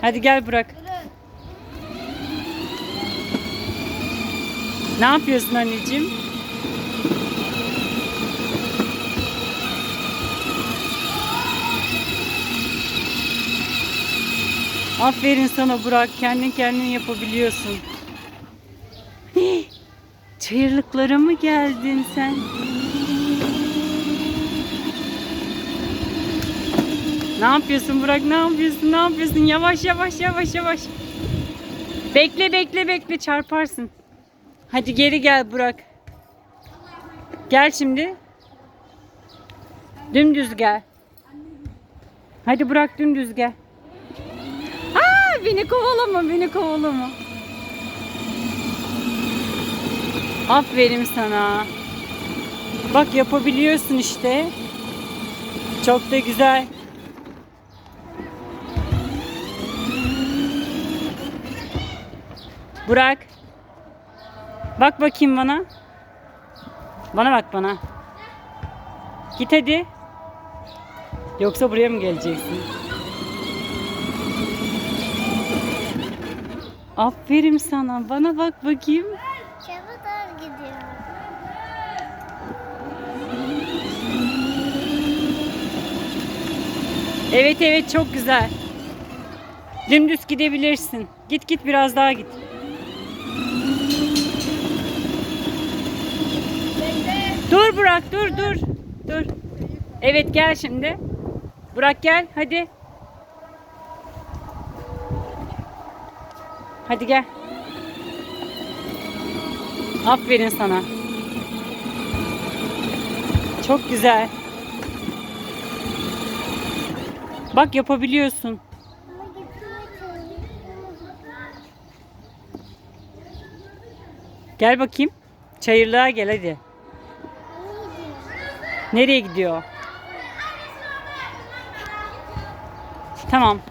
Hadi gel Burak. Ne yapıyorsun anneciğim? Aferin sana Burak. Kendin kendin yapabiliyorsun. Hii, Çayırlıklara mı geldin sen? Ne yapıyorsun Burak? Ne yapıyorsun? Ne yapıyorsun? Yavaş yavaş yavaş yavaş. Bekle bekle bekle çarparsın. Hadi geri gel Burak. Gel şimdi. Dümdüz gel. Hadi Burak dümdüz gel. Aa, beni kovalama, beni kovalama. Aferin sana. Bak yapabiliyorsun işte. Çok da güzel. Burak. Bak bakayım bana. Bana bak bana. Git hadi. Yoksa buraya mı geleceksin? Aferin sana. Bana bak bakayım. Çabuk gidiyor. Evet evet çok güzel. Dümdüz gidebilirsin. Git git biraz daha git. Dur Burak dur dur. Dur. Evet gel şimdi. Burak gel hadi. Hadi gel. Aferin sana. Çok güzel. Bak yapabiliyorsun. Gel bakayım. Çayırlığa gel hadi. Nereye gidiyor? Tamam.